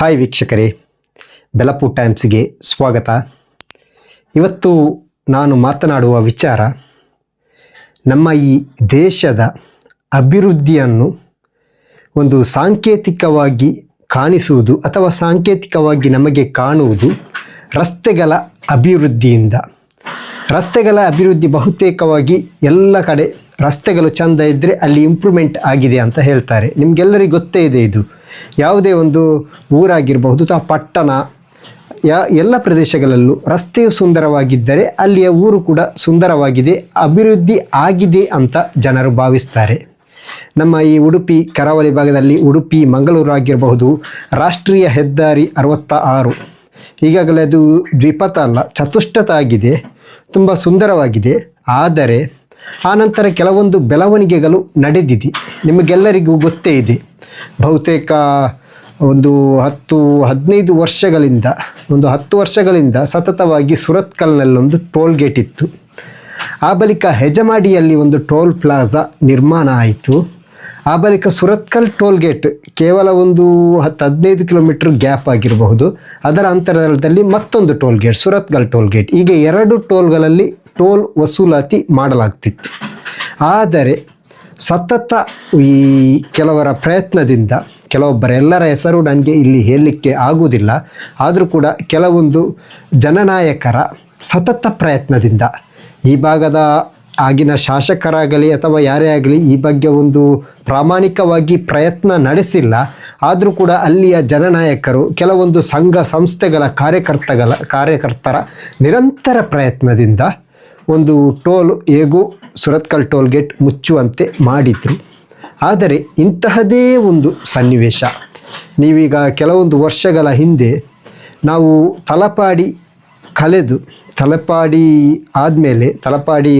Hi ವೀಕ್ಷಕರೇ, ಬೆಲಪು ಟೈಮ್ಸ್ಗೆ ಸ್ವಾಗತ. ಇವತ್ತು ನಾನು ಮಾತನಾಡುವ ವಿಚಾರ, ನಮ್ಮ ಈ ದೇಶದ ಅಭಿವೃದ್ಧಿಯನ್ನು ಒಂದು ಸಾಂಕೇತಿಕವಾಗಿ ಕಾಣಿಸುವುದು ಅಥವಾ ಸಾಂಕೇತಿಕವಾಗಿ ನಮಗೆ ಕಾಣುವುದು ರಸ್ತೆಗಳ ಅಭಿವೃದ್ಧಿಯಿಂದ. ರಸ್ತೆಗಳ ಅಭಿವೃದ್ಧಿ ಬಹುತೇಕವಾಗಿ ಎಲ್ಲ ಕಡೆ ರಸ್ತೆಗಳು ಚೆಂದ ಇದ್ದರೆ ಅಲ್ಲಿ ಇಂಪ್ರೂವ್ಮೆಂಟ್ ಆಗಿದೆ ಅಂತ ಹೇಳ್ತಾರೆ. ನಿಮಗೆಲ್ಲರಿಗೂ ಗೊತ್ತೇ ಇದೆ ಇದು. ಯಾವುದೇ ಒಂದು ಊರಾಗಿರಬಹುದು ಅಥವಾ ಪಟ್ಟಣ, ಯಾ, ಎಲ್ಲ ಪ್ರದೇಶಗಳಲ್ಲೂ ರಸ್ತೆಯು ಸುಂದರವಾಗಿದ್ದರೆ ಅಲ್ಲಿಯ ಊರು ಕೂಡ ಸುಂದರವಾಗಿದೆ, ಅಭಿವೃದ್ಧಿ ಆಗಿದೆ ಅಂತ ಜನರು ಭಾವಿಸ್ತಾರೆ. ನಮ್ಮ ಈ ಉಡುಪಿ, ಕರಾವಳಿ ಭಾಗದಲ್ಲಿ ಉಡುಪಿ, ಮಂಗಳೂರು ಆಗಿರಬಹುದು, ರಾಷ್ಟ್ರೀಯ ಹೆದ್ದಾರಿ ಅರವತ್ತ ಆರು ಈಗಾಗಲೇ ಅದು ದ್ವಿಪಥ ಅಲ್ಲ, ಚತುಷ್ಟತ ಆಗಿದೆ, ತುಂಬ ಸುಂದರವಾಗಿದೆ. ಆದರೆ ಆನಂತರ ಕೆಲವೊಂದು ಬೆಳವಣಿಗೆಗಳು ನಡೆದಿದೆ. ನಿಮಗೆಲ್ಲರಿಗೂ ಗೊತ್ತೇ ಇದೆ. ಬಹುತೇಕ ಒಂದು ಹತ್ತು, ಹದಿನೈದು ವರ್ಷಗಳಿಂದ, ಒಂದು ಹತ್ತು ವರ್ಷಗಳಿಂದ ಸತತವಾಗಿ ಸುರತ್ಕಲ್ನಲ್ಲೊಂದು ಟೋಲ್ ಗೇಟ್ ಇತ್ತು. ಆ ಬಳಿಕ ಹೆಜಮಾಡಿಯಲ್ಲಿ ಒಂದು ಟೋಲ್ ಪ್ಲಾಜಾ ನಿರ್ಮಾಣ ಆಯಿತು. ಆ ಬಳಿಕ ಸುರತ್ಕಲ್ ಟೋಲ್ ಗೇಟ್ ಕೇವಲ ಒಂದು ಹತ್ತು, ಹದಿನೈದು ಕಿಲೋಮೀಟ್ರ್ ಗ್ಯಾಪ್ ಆಗಿರಬಹುದು. ಅದರ ಅಂತರದಲ್ಲಿ ಮತ್ತೊಂದು toll gate, Surathkal toll gate. ಹೀಗೆ ಎರಡು ಟೋಲ್ಗಳಲ್ಲಿ ಟೋಲ್ ವಸೂಲಾತಿ ಮಾಡಲಾಗ್ತಿತ್ತು. ಆದರೆ ಸತತ ಈ ಕೆಲವರ ಪ್ರಯತ್ನದಿಂದ ಕೆಲವೊಬ್ಬರೆಲ್ಲರ ಹೆಸರು ನನಗೆ ಇಲ್ಲಿ ಹೇಳಲಿಕ್ಕೆ ಆಗುವುದಿಲ್ಲ. ಆದರೂ ಕೂಡ ಕೆಲವೊಂದು ಜನನಾಯಕರ ಸತತ ಪ್ರಯತ್ನದಿಂದ ಈ ಭಾಗದ ಆಗಿನ ಶಾಸಕರಾಗಲಿ ಅಥವಾ ಯಾರೇ ಆಗಲಿ ಈ ಬಗ್ಗೆ ಒಂದು ಪ್ರಾಮಾಣಿಕವಾಗಿ ಪ್ರಯತ್ನ ನಡೆಸಿಲ್ಲ. ಆದರೂ ಕೂಡ ಅಲ್ಲಿಯ ಜನನಾಯಕರು ಕೆಲವೊಂದು ಸಂಘ ಸಂಸ್ಥೆಗಳ ಕಾರ್ಯಕರ್ತಗಳ ಕಾರ್ಯಕರ್ತರ ನಿರಂತರ ಪ್ರಯತ್ನದಿಂದ ಒಂದು ಟೋಲ್, ಹೇಗೂ ಸುರತ್ಕಲ್ ಟೋಲ್ ಗೇಟ್ ಮುಚ್ಚುವಂತೆ ಮಾಡಿದರು. ಆದರೆ ಇಂತಹದೇ ಒಂದು ಸನ್ನಿವೇಶ. ನೀವೀಗ ಕೆಲವೊಂದು ವರ್ಷಗಳ ಹಿಂದೆ ನಾವು ತಲಪಾಡಿ ಕಲೆದು, ತಲಪಾಡಿ ಆದಮೇಲೆ, ತಲಪಾಡಿ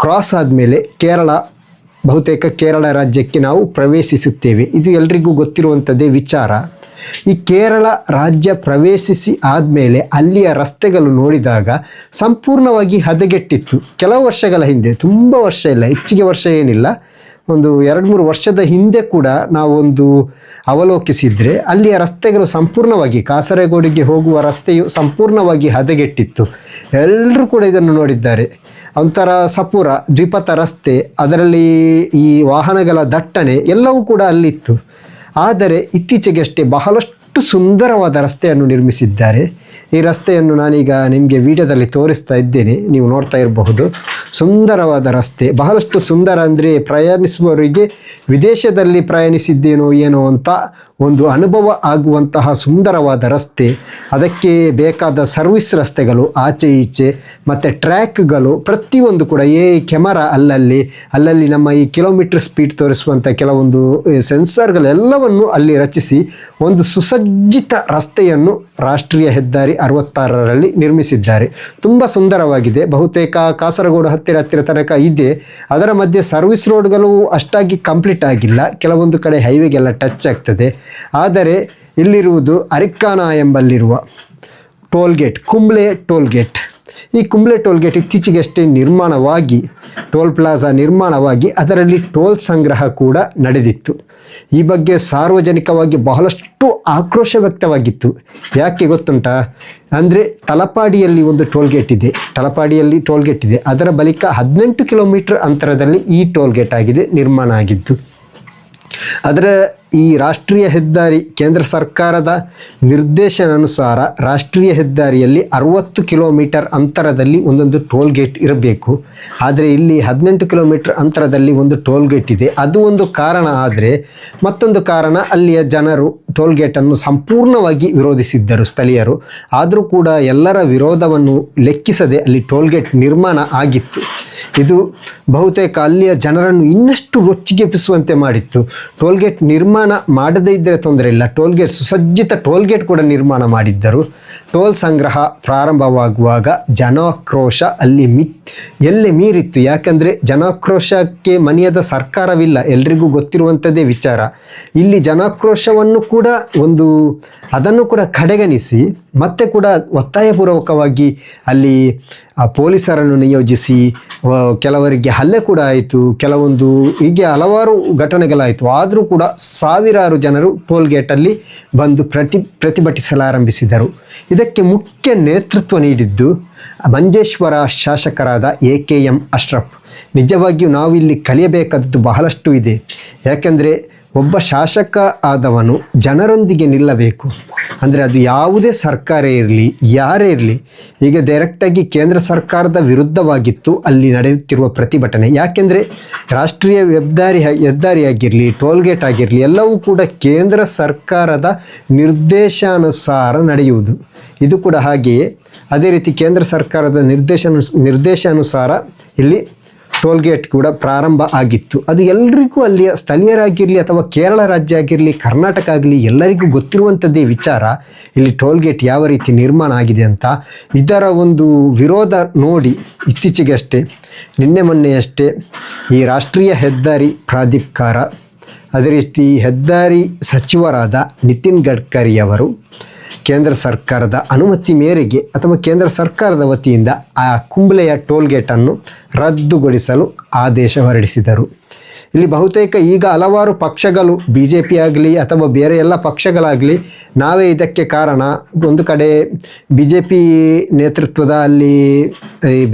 ಕ್ರಾಸ್ ಆದಮೇಲೆ ಕೇರಳ ಬಹುತೇಕ ಕೇರಳ ರಾಜ್ಯಕ್ಕೆ ನಾವು ಪ್ರವೇಶಿಸುತ್ತೇವೆ. ಇದು ಎಲ್ರಿಗೂ ಗೊತ್ತಿರುವಂಥದ್ದೇ ವಿಚಾರ. ಈ ಕೇರಳ ರಾಜ್ಯ ಪ್ರವೇಶಿಸಿ ಆದಮೇಲೆ ಅಲ್ಲಿಯ ರಸ್ತೆಗಳು ನೋಡಿದಾಗ ಸಂಪೂರ್ಣವಾಗಿ ಹದಗೆಟ್ಟಿತ್ತು. ಕೆಲವು ವರ್ಷಗಳ ಹಿಂದೆ, ತುಂಬ ವರ್ಷ ಇಲ್ಲ, ಹೆಚ್ಚಿಗೆ ವರ್ಷ ಏನಿಲ್ಲ, ಒಂದು ಎರಡು ಮೂರು ವರ್ಷದ ಹಿಂದೆ ಕೂಡ ನಾವೊಂದು ಅವಲೋಕಿಸಿದರೆ ಅಲ್ಲಿಯ ರಸ್ತೆಗಳು ಸಂಪೂರ್ಣವಾಗಿ ಕಾಸರಗೋಡಿಗೆ ಹೋಗುವ ರಸ್ತೆಯು ಸಂಪೂರ್ಣವಾಗಿ ಹದಗೆಟ್ಟಿತ್ತು. ಎಲ್ಲರೂ ಕೂಡ ಇದನ್ನು ನೋಡಿದ್ದಾರೆ. ಒಂಥರ ಸಪೂರ, ದ್ವಿಪಥ ರಸ್ತೆ, ಅದರಲ್ಲಿ ಈ ವಾಹನಗಳ ದಟ್ಟಣೆ ಎಲ್ಲವೂ ಕೂಡ ಅಲ್ಲಿತ್ತು. ಆದರೆ ಇತ್ತೀಚೆಗಷ್ಟೇ ಬಹಳಷ್ಟು ಸುಂದರವಾದ ರಸ್ತೆಯನ್ನು ನಿರ್ಮಿಸಿದ್ದಾರೆ. ಈ ರಸ್ತೆಯನ್ನು ನಾನೀಗ ನಿಮಗೆ ವಿಡಿಯೋದಲ್ಲಿ ತೋರಿಸ್ತಾ ಇದ್ದೇನೆ. ನೀವು ನೋಡ್ತಾ ಇರಬಹುದು. ಸುಂದರವಾದ ರಸ್ತೆ. ಬಹಳಷ್ಟು ಸುಂದರ ಅಂದರೆ ಪ್ರಯಾಣಿಸುವವರಿಗೆ ವಿದೇಶದಲ್ಲಿ ಪ್ರಯಾಣಿಸಿದ್ದೇನೋ ಏನೋ ಅಂತ ಒಂದು ಅನುಭವ ಆಗುವಂತಹ ಸುಂದರವಾದ ರಸ್ತೆ, ಅದಕ್ಕೆ ಬೇಕಾದ ಸರ್ವಿಸ್ ರಸ್ತೆಗಳು, ಆಚೆ ಈಚೆ, ಮತ್ತು ಟ್ರ್ಯಾಕ್ಗಳು ಪ್ರತಿಯೊಂದು ಕೂಡ ಏ ಕ್ಯಾಮರಾ ಅಲ್ಲಲ್ಲಿ ಅಲ್ಲಲ್ಲಿ ನಮ್ಮ ಈ ಕಿಲೋಮೀಟ್ರ್ ಸ್ಪೀಡ್ ತೋರಿಸುವಂಥ ಕೆಲವೊಂದು ಸೆನ್ಸರ್ಗಳೆಲ್ಲವನ್ನು ಅಲ್ಲಿ ರಚಿಸಿ ಒಂದು ಸುಸಜ್ಜಿತ ರಸ್ತೆಯನ್ನು ರಾಷ್ಟ್ರೀಯ ಹೆದ್ದಾರಿ ಅರವತ್ತಾರರಲ್ಲಿ ನಿರ್ಮಿಸಿದ್ದಾರೆ. ತುಂಬ ಸುಂದರವಾಗಿದೆ. ಬಹುತೇಕ ಕಾಸರಗೋಡು ಹತ್ತಿರ ಹತ್ತಿರ ತನಕ ಇದೆ. ಅದರ ಮಧ್ಯೆ ಸರ್ವಿಸ್ ರೋಡ್ಗಳು ಅಷ್ಟಾಗಿ ಕಂಪ್ಲೀಟ್ ಆಗಿಲ್ಲ. ಕೆಲವೊಂದು ಕಡೆ ಹೈವೇಗೆಲ್ಲ ಟಚ್ ಆಗ್ತದೆ. ಆದರೆ ಇಲ್ಲಿರುವುದು ಅರಿಕ್ಕಾನ ಎಂಬಲ್ಲಿರುವ toll gate, Kumble toll gate. ಈ ಕುಂಬ್ಳೆ ಟೋಲ್ಗೇಟ್ ಇತ್ತೀಚೆಗಷ್ಟೇ ನಿರ್ಮಾಣವಾಗಿ, ಟೋಲ್ ಪ್ಲಾಜಾ ನಿರ್ಮಾಣವಾಗಿ ಅದರಲ್ಲಿ ಟೋಲ್ ಸಂಗ್ರಹ ಕೂಡ ನಡೆದಿತ್ತು. ಈ ಬಗ್ಗೆ ಸಾರ್ವಜನಿಕವಾಗಿ ಬಹಳಷ್ಟು ಆಕ್ರೋಶ ವ್ಯಕ್ತವಾಗಿತ್ತು. ಯಾಕೆ ಗೊತ್ತುಂಟಾ? ಅಂದರೆ ತಲಪಾಡಿಯಲ್ಲಿ ಒಂದು ಟೋಲ್ಗೇಟ್ ಇದೆ. ತಲಪಾಡಿಯಲ್ಲಿ ಟೋಲ್ಗೇಟ್ ಇದೆ. ಅದರ ಬಳಿಕ ಹದಿನೆಂಟು ಕಿಲೋಮೀಟರ್ ಅಂತರದಲ್ಲಿ ಈ ಟೋಲ್ಗೇಟ್ ಆಗಿದೆ, ನಿರ್ಮಾಣ ಆಗಿದ್ದು. ಅದರ ಈ ರಾಷ್ಟ್ರೀಯ ಹೆದ್ದಾರಿ ಕೇಂದ್ರ ಸರ್ಕಾರದ ನಿರ್ದೇಶನಾನುಸಾರ ರಾಷ್ಟ್ರೀಯ ಹೆದ್ದಾರಿಯಲ್ಲಿ ಅರುವತ್ತು ಕಿಲೋಮೀಟರ್ ಅಂತರದಲ್ಲಿ ಒಂದೊಂದು ಟೋಲ್ ಗೇಟ್ ಇರಬೇಕು. ಆದರೆ ಇಲ್ಲಿ ಹದಿನೆಂಟು ಕಿಲೋಮೀಟರ್ ಅಂತರದಲ್ಲಿ ಒಂದು ಟೋಲ್ ಗೇಟ್ ಇದೆ. ಅದು ಒಂದು ಕಾರಣ ಆದರೆ ಮತ್ತೊಂದು ಕಾರಣ ಅಲ್ಲಿಯ ಜನರು ಟೋಲ್ ಗೇಟನ್ನು ಸಂಪೂರ್ಣವಾಗಿ ವಿರೋಧಿಸಿದ್ದರು ಸ್ಥಳೀಯರು. ಆದರೂ ಕೂಡ ಎಲ್ಲರ ವಿರೋಧವನ್ನು ಲೆಕ್ಕಿಸದೆ ಅಲ್ಲಿ ಟೋಲ್ ಗೇಟ್ ನಿರ್ಮಾಣ ಆಗಿತ್ತು. ಇದು ಬಹುತೇಕ ಅಲ್ಲಿಯ ಜನರನ್ನು ಇನ್ನಷ್ಟು ರೊಚ್ಚಿಗೆಪ್ಪಿಸುವಂತೆ ಮಾಡಿತ್ತು. ಟೋಲ್ ಗೇಟ್ ನಿರ್ಮಾಣ ಮಾಡದೇ ಇದ್ದರೆ ತೊಂದರೆ ಇಲ್ಲ. ಟೋಲ್ಗೇಟ್ ಸುಸಜ್ಜಿತ ಟೋಲ್ಗೇಟ್ ಕೂಡ ನಿರ್ಮಾಣ ಮಾಡಿದ್ದರು. ಟೋಲ್ ಸಂಗ್ರಹ ಪ್ರಾರಂಭವಾಗುವಾಗ ಜನಾಕ್ರೋಶ ಅಲ್ಲಿ ಮಿ, ಎಲ್ಲಿ ಮೀರಿತ್ತು. ಯಾಕಂದರೆ ಜನಾಕ್ರೋಶಕ್ಕೆ ಮನೆಯದ ಸರ್ಕಾರವಿಲ್ಲ. ಎಲ್ರಿಗೂ ಗೊತ್ತಿರುವಂಥದ್ದೇ ವಿಚಾರ. ಇಲ್ಲಿ ಜನಾಕ್ರೋಶವನ್ನು ಕೂಡ ಒಂದು, ಅದನ್ನು ಕೂಡ ಕಡೆಗಣಿಸಿ, ಮತ್ತೆ ಕೂಡ ಒತ್ತಾಯಪೂರ್ವಕವಾಗಿ ಅಲ್ಲಿ ಆ ಪೊಲೀಸರನ್ನು ನಿಯೋಜಿಸಿ ಕೆಲವರಿಗೆ ಹಲ್ಲೆ ಕೂಡ ಆಯಿತು. ಕೆಲವೊಂದು ಹೀಗೆ ಹಲವಾರು ಘಟನೆಗಳಾಯಿತು. ಆದರೂ ಕೂಡ ಸಾವಿರಾರು ಜನರು ಟೋಲ್ ಗೇಟಲ್ಲಿ ಬಂದು ಪ್ರತಿ, ಪ್ರತಿಭಟಿಸಲಾರಂಭಿಸಿದರು. ಇದಕ್ಕೆ ಮುಖ್ಯ ನೇತೃತ್ವ ನೀಡಿದ್ದು ಮಂಜೇಶ್ವರ ಶಾಸಕರಾದ ಎ ಕೆ ಎಂ ಅಶ್ರಫ್. ನಿಜವಾಗಿಯೂ ನಾವಿಲ್ಲಿ ಕಲಿಯಬೇಕಾದದ್ದು ಬಹಳಷ್ಟು ಇದೆ. ಯಾಕೆಂದರೆ ಒಬ್ಬ ಶಾಸಕ ಆದವನು ಜನರೊಂದಿಗೆ ನಿಲ್ಲಬೇಕು. ಅಂದರೆ ಅದು ಯಾವುದೇ ಸರ್ಕಾರ ಇರಲಿ, ಯಾರೇ ಇರಲಿ, ಈಗ ಡೈರೆಕ್ಟಾಗಿ ಕೇಂದ್ರ ಸರ್ಕಾರದ ವಿರುದ್ಧವಾಗಿತ್ತು ಅಲ್ಲಿ ನಡೆಯುತ್ತಿರುವ ಪ್ರತಿಭಟನೆ. ಯಾಕೆಂದರೆ ರಾಷ್ಟ್ರೀಯ ಹೆದ್ದಾರಿ, ಹೆದ್ದಾರಿಯಾಗಿರಲಿ, ಟೋಲ್ಗೇಟ್ ಆಗಿರಲಿ, ಎಲ್ಲವೂ ಕೂಡ ಕೇಂದ್ರ ಸರ್ಕಾರದ ನಿರ್ದೇಶಾನುಸಾರ ನಡೆಯುವುದು. ಇದು ಕೂಡ ಹಾಗೆಯೇ. ಅದೇ ರೀತಿ ಕೇಂದ್ರ ಸರ್ಕಾರದ ನಿರ್ದೇಶನ, ನಿರ್ದೇಶಾನುಸಾರ ಇಲ್ಲಿ ಟೋಲ್ಗೇಟ್ ಕೂಡ ಪ್ರಾರಂಭ ಆಗಿತ್ತು. ಅದು ಎಲ್ರಿಗೂ ಅಲ್ಲಿಯ ಸ್ಥಳೀಯರಾಗಿರಲಿ ಅಥವಾ ಕೇರಳ ರಾಜ್ಯ ಆಗಿರಲಿ, ಕರ್ನಾಟಕ ಆಗಲಿ ಎಲ್ಲರಿಗೂ ಗೊತ್ತಿರುವಂಥದ್ದೇ ವಿಚಾರ. ಇಲ್ಲಿ ಟೋಲ್ಗೇಟ್ ಯಾವ ರೀತಿ ನಿರ್ಮಾಣ ಆಗಿದೆ ಅಂತ ಇದರ ಒಂದು ವಿರೋಧ ನೋಡಿ ಇತ್ತೀಚೆಗಷ್ಟೇ, ನಿನ್ನೆ ಮೊನ್ನೆಯಷ್ಟೇ ಈ ರಾಷ್ಟ್ರೀಯ ಹೆದ್ದಾರಿ ಪ್ರಾಧಿಕಾರ. ಅದೇ ರೀತಿ ಹೆದ್ದಾರಿ ಸಚಿವರಾದ ನಿತಿನ್ ಗಡ್ಕರಿ ಅವರು ಕೇಂದ್ರ ಸರ್ಕಾರದ ಅನುಮತಿ ಮೇರೆಗೆ ಅಥವಾ ಕೇಂದ್ರ ಸರ್ಕಾರದ ವತಿಯಿಂದ ಆ ಕುಂಬ್ಳೆಯ ಟೋಲ್ಗೇಟನ್ನು ರದ್ದುಗೊಳಿಸಲು ಆದೇಶ ಹೊರಡಿಸಿದರು. ಇಲ್ಲಿ ಬಹುತೇಕ ಈಗ ಹಲವಾರು ಪಕ್ಷಗಳು ಬಿ ಜೆ ಪಿ ಆಗಲಿ ಅಥವಾ ಬೇರೆ ಎಲ್ಲ ಪಕ್ಷಗಳಾಗಲಿ ನಾವೇ ಇದಕ್ಕೆ ಕಾರಣ. ಒಂದು ಕಡೆ ಬಿ ಜೆ ಪಿ ನೇತೃತ್ವದ ಅಲ್ಲಿ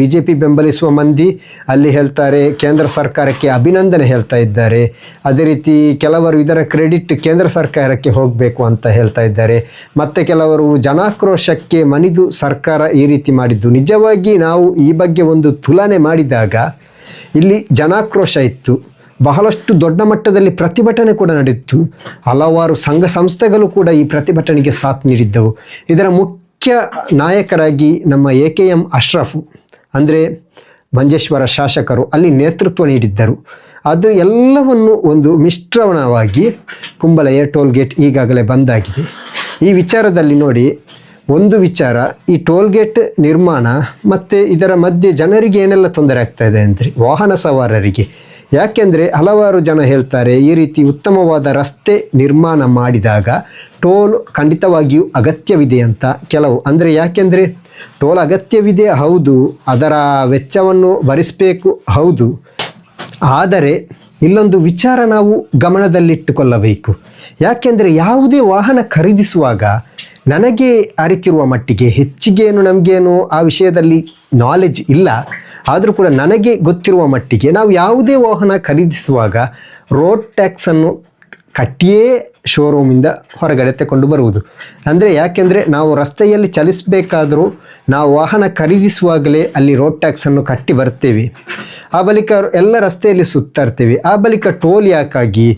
ಬಿ ಜೆ ಪಿ ಬೆಂಬಲಿಸುವ ಮಂದಿ ಅಲ್ಲಿ ಹೇಳ್ತಾರೆ, ಕೇಂದ್ರ ಸರ್ಕಾರಕ್ಕೆ ಅಭಿನಂದನೆ ಹೇಳ್ತಾ ಇದ್ದಾರೆ. ಅದೇ ರೀತಿ ಕೆಲವರು ಇದರ ಕ್ರೆಡಿಟ್ ಕೇಂದ್ರ ಸರ್ಕಾರಕ್ಕೆ ಹೋಗಬೇಕು ಅಂತ ಹೇಳ್ತಾ ಇದ್ದಾರೆ. ಮತ್ತು ಕೆಲವರು ಜನಾಕ್ರೋಶಕ್ಕೆ ಮನಿದು ಸರ್ಕಾರ ಈ ರೀತಿ ಮಾಡಿದ್ದು. ನಿಜವಾಗಿ ನಾವು ಈ ಬಗ್ಗೆ ಒಂದು ತುಲನೆ ಮಾಡಿದಾಗ ಇಲ್ಲಿ ಜನಾಕ್ರೋಶ ಇತ್ತು. ಬಹಳಷ್ಟು ದೊಡ್ಡ ಮಟ್ಟದಲ್ಲಿ ಪ್ರತಿಭಟನೆ ಕೂಡ ನಡೆಯಿತು ಹಲವಾರು ಸಂಘ ಸಂಸ್ಥೆಗಳು ಕೂಡ ಈ ಪ್ರತಿಭಟನೆಗೆ ಸಾಥ್ ನೀಡಿದ್ದವು. ಇದರ ಮುಖ್ಯ ನಾಯಕರಾಗಿ ನಮ್ಮ ಎ ಕೆ ಎಂ ಅಶ್ರಫ್, ಅಂದರೆ ಮಂಜೇಶ್ವರ ಶಾಸಕರು ಅಲ್ಲಿ ನೇತೃತ್ವ ನೀಡಿದ್ದರು. ಅದು ಎಲ್ಲವನ್ನು ಒಂದು ಮಿಶ್ರಣವಾಗಿ ಕುಂಬಳೆಯ ಟೋಲ್ಗೇಟ್ ಈಗಾಗಲೇ ಬಂದಾಗಿದೆ. ಈ ವಿಚಾರದಲ್ಲಿ ನೋಡಿ, ಒಂದು ವಿಚಾರ, ಈ ಟೋಲ್ ಗೇಟ್ ನಿರ್ಮಾಣ ಮತ್ತು ಇದರ ಮಧ್ಯೆ ಜನರಿಗೆ ಏನೆಲ್ಲ ತೊಂದರೆ ಆಗ್ತಾಯಿದೆ ಅಂದರೆ ವಾಹನ ಸವಾರರಿಗೆ. ಯಾಕೆಂದರೆ ಹಲವಾರು ಜನ ಹೇಳ್ತಾರೆ, ಈ ರೀತಿ ಉತ್ತಮವಾದ ರಸ್ತೆ ನಿರ್ಮಾಣ ಮಾಡಿದಾಗ ಟೋಲ್ ಖಂಡಿತವಾಗಿಯೂ ಅಗತ್ಯವಿದೆ ಅಂತ ಕೆಲವು. ಅಂದರೆ ಯಾಕೆಂದರೆ ಟೋಲ್ ಅಗತ್ಯವಿದೆ, ಹೌದು, ಅದರ ವೆಚ್ಚವನ್ನು ಭರಿಸಬೇಕು, ಹೌದು. ಆದರೆ ಇಲ್ಲೊಂದು ವಿಚಾರ ನಾವು ಗಮನದಲ್ಲಿಟ್ಟುಕೊಳ್ಳಬೇಕು. ಯಾಕೆಂದರೆ ಯಾವುದೇ ವಾಹನ ಖರೀದಿಸುವಾಗ ನನಗೆ ಅರಿತಿರುವ ಮಟ್ಟಿಗೆ ಹೆಚ್ಚಿಗೇನು ನಮಗೇನು ಆ ವಿಷಯದಲ್ಲಿ ನಾಲೆಜ್ ಇಲ್ಲ. ಆದರೂ ಕೂಡ ನನಗೆ ಗೊತ್ತಿರುವ ಮಟ್ಟಿಗೆ ನಾವು ಯಾವುದೇ ವಾಹನ ಖರೀದಿಸುವಾಗ ರೋಡ್ ಟ್ಯಾಕ್ಸನ್ನು ಕಟ್ಟಿಯೇ ಶೋರೂಮಿಂದ ಹೊರಗಡೆ ತಗೊಂಡು ಬರುವುದು. ಅಂದರೆ ಯಾಕೆಂದರೆ ನಾವು ರಸ್ತೆಯಲ್ಲಿ ಚಲಿಸಬೇಕಾದರೂ ನಾವು ವಾಹನ ಖರೀದಿಸುವಾಗಲೇ ಅಲ್ಲಿ ರೋಡ್ ಟ್ಯಾಕ್ಸನ್ನು ಕಟ್ಟಿ ಬರ್ತೇವೆ. ಆ ಬಳಿಕ ಎಲ್ಲ ರಸ್ತೆಯಲ್ಲಿ ಸುತ್ತಾ ಇರ್ತೇವೆ ಆ ಬಳಿಕ ಟೋಲ್ ಯಾಕಾಗಿ?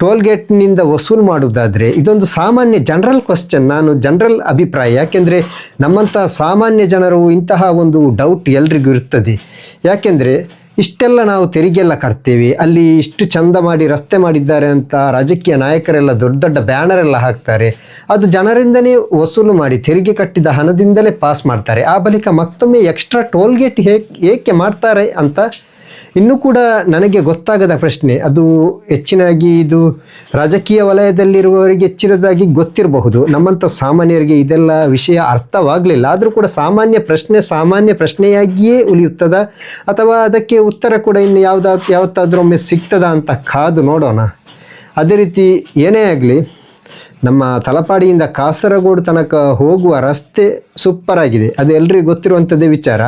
ಟೋಲ್ ಗೇಟ್ನಿಂದ ವಸೂಲು ಮಾಡುವುದಾದರೆ ಇದೊಂದು ಸಾಮಾನ್ಯ ಜನರಲ್ ಕ್ವಶನ್ ನಾನು ಜನರಲ್ ಅಭಿಪ್ರಾಯ. ಯಾಕೆಂದರೆ ನಮ್ಮಂಥ ಸಾಮಾನ್ಯ ಜನರು ಇಂತಹ ಒಂದು ಡೌಟ್ ಎಲ್ರಿಗೂ ಇರ್ತದೆ. ಯಾಕೆಂದರೆ ಇಷ್ಟೆಲ್ಲ ನಾವು ತೆರಿಗೆಲ್ಲ ಕಟ್ತೇವೆ. ಅಲ್ಲಿ ಇಷ್ಟು ಚಂದ ಮಾಡಿ ರಸ್ತೆ ಮಾಡಿದ್ದಾರೆ ಅಂತ ರಾಜಕೀಯ ನಾಯಕರೆಲ್ಲ, ದೊಡ್ಡ ದೊಡ್ಡ ಬ್ಯಾನರ್ ಎಲ್ಲ ಹಾಕ್ತಾರೆ. ಅದು ಜನರಿಂದನೇ ವಸೂಲು ಮಾಡಿ ತೆರಿಗೆ ಕಟ್ಟಿದ ಹಣದಿಂದಲೇ ಪಾಸ್ ಮಾಡ್ತಾರೆ. ಆ ಬಳಿಕ ಮತ್ತೊಮ್ಮೆ ಎಕ್ಸ್ಟ್ರಾ ಟೋಲ್ಗೇಟ್ ಹೇಗೆ ಏಕೆ ಮಾಡ್ತಾರೆ ಅಂತ ಇನ್ನೂ ಕೂಡ ನನಗೆ ಗೊತ್ತಾಗದ ಪ್ರಶ್ನೆ, ಅದು ಹೆಚ್ಚಿನಾಗಿ ಇದು ರಾಜಕೀಯ ವಲಯದಲ್ಲಿರುವವರಿಗೆ ಹೆಚ್ಚಿನದಾಗಿ ಗೊತ್ತಿರಬಹುದು. ನಮ್ಮಂಥ ಸಾಮಾನ್ಯರಿಗೆ ಇದೆಲ್ಲ ವಿಷಯ ಅರ್ಥವಾಗಲಿಲ್ಲ. ಆದರೂ ಕೂಡ ಸಾಮಾನ್ಯ ಪ್ರಶ್ನೆ ಸಾಮಾನ್ಯ ಪ್ರಶ್ನೆಯಾಗಿಯೇ ಉಳಿಯುತ್ತದ? ಅಥವಾ ಅದಕ್ಕೆ ಉತ್ತರ ಕೂಡ ಇನ್ನು ಯಾವುದಾ ಯಾವತ್ತಾದ್ರೊಮ್ಮೆ ಸಿಗ್ತದ ಅಂತ ಕಾದು ನೋಡೋಣ. ಅದೇ ರೀತಿ ಏನೇ ಆಗಲಿ, ನಮ್ಮ ತಲಪಾಡಿಯಿಂದ ಕಾಸರಗೋಡು ತನಕ ಹೋಗುವ ರಸ್ತೆ ಸೂಪರ್ ಆಗಿದೆ ಅದು ಎಲ್ಲರಿಗೂ ಗೊತ್ತಿರುವಂಥದ್ದೇ ವಿಚಾರ.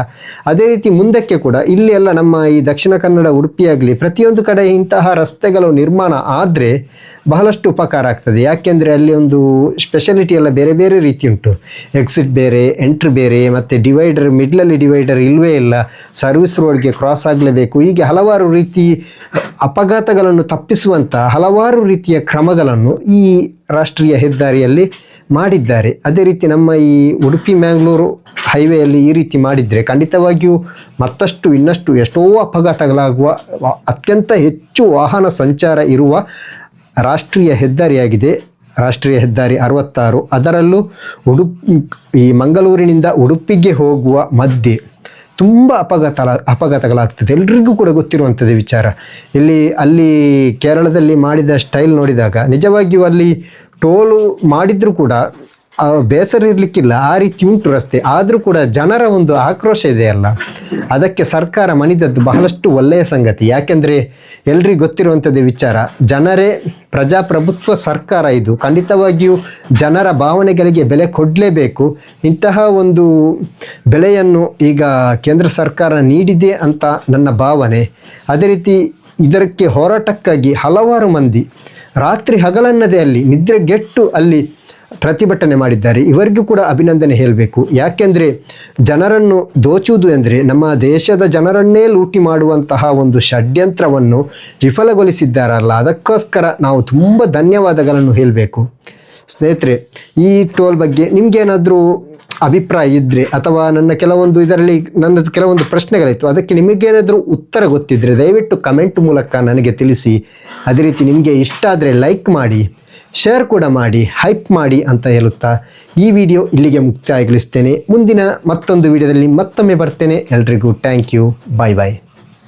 ಅದೇ ರೀತಿ ಮುಂದಕ್ಕೆ ಕೂಡ ಇಲ್ಲಿ ಎಲ್ಲ ನಮ್ಮ ಈ ದಕ್ಷಿಣ ಕನ್ನಡ ಉಡುಪಿಯಾಗಲಿ ಪ್ರತಿಯೊಂದು ಕಡೆ ಇಂತಹ ರಸ್ತೆಗಳು ನಿರ್ಮಾಣ ಆದರೆ ಬಹಳಷ್ಟು ಉಪಕಾರ ಆಗ್ತದೆ. ಯಾಕೆಂದರೆ ಅಲ್ಲಿ ಒಂದು ಸ್ಪೆಷಾಲಿಟಿ ಎಲ್ಲ ಬೇರೆ ಬೇರೆ ರೀತಿ ಉಂಟು. ಎಕ್ಸಿಟ್ ಬೇರೆ ಎಂಟ್ರ್ ಬೇರೆ, ಮತ್ತು ಡಿವೈಡರ್ ಮಿಡ್ಲಲ್ಲಿ ಡಿವೈಡರ್ ಇಲ್ಲವೇ ಇಲ್ಲ. ಸರ್ವಿಸ್ ರೋಡ್ಗೆ ಕ್ರಾಸ್ ಆಗಲೇಬೇಕು. ಹೀಗೆ ಹಲವಾರು ರೀತಿ ಅಪಘಾತಗಳನ್ನು ತಪ್ಪಿಸುವಂಥ ಹಲವಾರು ರೀತಿಯ ಕ್ರಮಗಳನ್ನು ಈ ರಾಷ್ಟ್ರೀಯ ಹೆದ್ದಾರಿಯಲ್ಲಿ ಮಾಡಿದ್ದಾರೆ. ಅದೇ ರೀತಿ ನಮ್ಮ ಈ ಉಡುಪಿ ಮ್ಯಾಂಗ್ಳೂರು ಹೈವೇಯಲ್ಲಿ ಈ ರೀತಿ ಮಾಡಿದರೆ ಖಂಡಿತವಾಗಿಯೂ ಮತ್ತಷ್ಟು ಇನ್ನಷ್ಟು ಎಷ್ಟೋ ಅಪಘಾತಗಳಾಗುವ, ಅತ್ಯಂತ ಹೆಚ್ಚು ವಾಹನ ಸಂಚಾರ ಇರುವ ರಾಷ್ಟ್ರೀಯ ಹೆದ್ದಾರಿಯಾಗಿದೆ. ರಾಷ್ಟ್ರೀಯ ಹೆದ್ದಾರಿ ಅರವತ್ತಾರು. ಅದರಲ್ಲೂ ಉಡುಪ್, ಈ ಮಂಗಳೂರಿನಿಂದ ಉಡುಪಿಗೆ ಹೋಗುವ ಮಧ್ಯೆ ತುಂಬ ಅಪಘಾತ ಅಪಘಾತಗಳಾಗ್ತದೆ. ಎಲ್ರಿಗೂ ಕೂಡ ಗೊತ್ತಿರುವಂಥದ್ದೇ ವಿಚಾರ. ಇಲ್ಲಿ, ಅಲ್ಲಿ ಕೇರಳದಲ್ಲಿ ಮಾಡಿದ ಸ್ಟೈಲ್ ನೋಡಿದಾಗ ನಿಜವಾಗಿಯೂ ಅಲ್ಲಿ ಟೋಲು ಮಾಡಿದರೂ ಕೂಡ ಬೇಸರ ಇರಲಿಕ್ಕಿಲ್ಲ, ಆ ರೀತಿ ಉಂಟು ರಸ್ತೆ. ಆದರೂ ಕೂಡ ಜನರ ಒಂದು ಆಕ್ರೋಶ ಇದೆಯಲ್ಲ ಅದಕ್ಕೆ ಸರ್ಕಾರ ಮಣಿದದ್ದು ಬಹಳಷ್ಟು ಒಳ್ಳೆಯ ಸಂಗತಿ. ಯಾಕೆಂದರೆ ಎಲ್ರಿಗೂ ಗೊತ್ತಿರುವಂಥದ್ದೇ ವಿಚಾರ. ಜನರೇ ಪ್ರಜಾಪ್ರಭುತ್ವ ಸರ್ಕಾರ ಇದು. ಖಂಡಿತವಾಗಿಯೂ ಜನರ ಭಾವನೆಗಳಿಗೆ ಬೆಲೆ ಕೊಡಲೇಬೇಕು. ಇಂತಹ ಒಂದು ಬೆಲೆಯನ್ನು ಈಗ ಕೇಂದ್ರ ಸರ್ಕಾರ ನೀಡಿದೆ ಅಂತ ನನ್ನ ಭಾವನೆ. ಅದೇ ರೀತಿ ಇದಕ್ಕೆ ಹೋರಾಟಕ್ಕಾಗಿ ಹಲವಾರು ಮಂದಿ ರಾತ್ರಿ ಹಗಲನ್ನದೇ ಅಲ್ಲಿ ನಿದ್ರೆಗೆಟ್ಟು ಅಲ್ಲಿ ಪ್ರತಿಭಟನೆ ಮಾಡಿದ್ದಾರೆ. ಇವರಿಗೂ ಕೂಡ ಅಭಿನಂದನೆ ಹೇಳಬೇಕು. ಯಾಕೆಂದರೆ ಜನರನ್ನು ದೋಚುವುದು ಎಂದರೆ ನಮ್ಮ ದೇಶದ ಜನರನ್ನೇ ಲೂಟಿ ಮಾಡುವಂತಹ ಒಂದು ಷಡ್ಯಂತ್ರವನ್ನು ವಿಫಲಗೊಳಿಸಿದ್ದಾರಲ್ಲ, ಅದಕ್ಕೋಸ್ಕರ ನಾವು ತುಂಬ ಧನ್ಯವಾದಗಳನ್ನು ಹೇಳಬೇಕು. ಸ್ನೇಹಿತರೆ, ಈ ಟೋಲ್ ಬಗ್ಗೆ ನಿಮಗೇನಾದರೂ ಅಭಿಪ್ರಾಯ ಇದ್ದರೆ ಅಥವಾ ನನ್ನ ಕೆಲವೊಂದು ಇದರಲ್ಲಿ ನನ್ನದು ಕೆಲವೊಂದು ಪ್ರಶ್ನೆಗಳಿತ್ತು, ಅದಕ್ಕೆ ನಿಮಗೇನಾದರೂ ಉತ್ತರ ಗೊತ್ತಿದ್ದರೆ ದಯವಿಟ್ಟು ಕಮೆಂಟ್ ಮೂಲಕ ನನಗೆ ತಿಳಿಸಿ. ಅದೇ ರೀತಿ ನಿಮಗೆ ಇಷ್ಟ ಆದರೆ ಲೈಕ್ ಮಾಡಿ. ಶೇರ್ ಕೂಡ ಮಾಡಿ ಹೈಪ್ ಮಾಡಿ ಅಂತ ಹೇಳುತ್ತಾ ಈ ವಿಡಿಯೋ ಇಲ್ಲಿಗೆ ಮುಕ್ತಾಯಗೊಳಿಸ್ತೇನೆ. ಮುಂದಿನ ಮತ್ತೊಂದು ವಿಡಿಯೋದಲ್ಲಿ ಮತ್ತೊಮ್ಮೆ ಬರ್ತೇನೆ. ಎಲ್ರಿಗೂ ಥ್ಯಾಂಕ್ ಯು ಬಾಯ್ ಬಾಯ್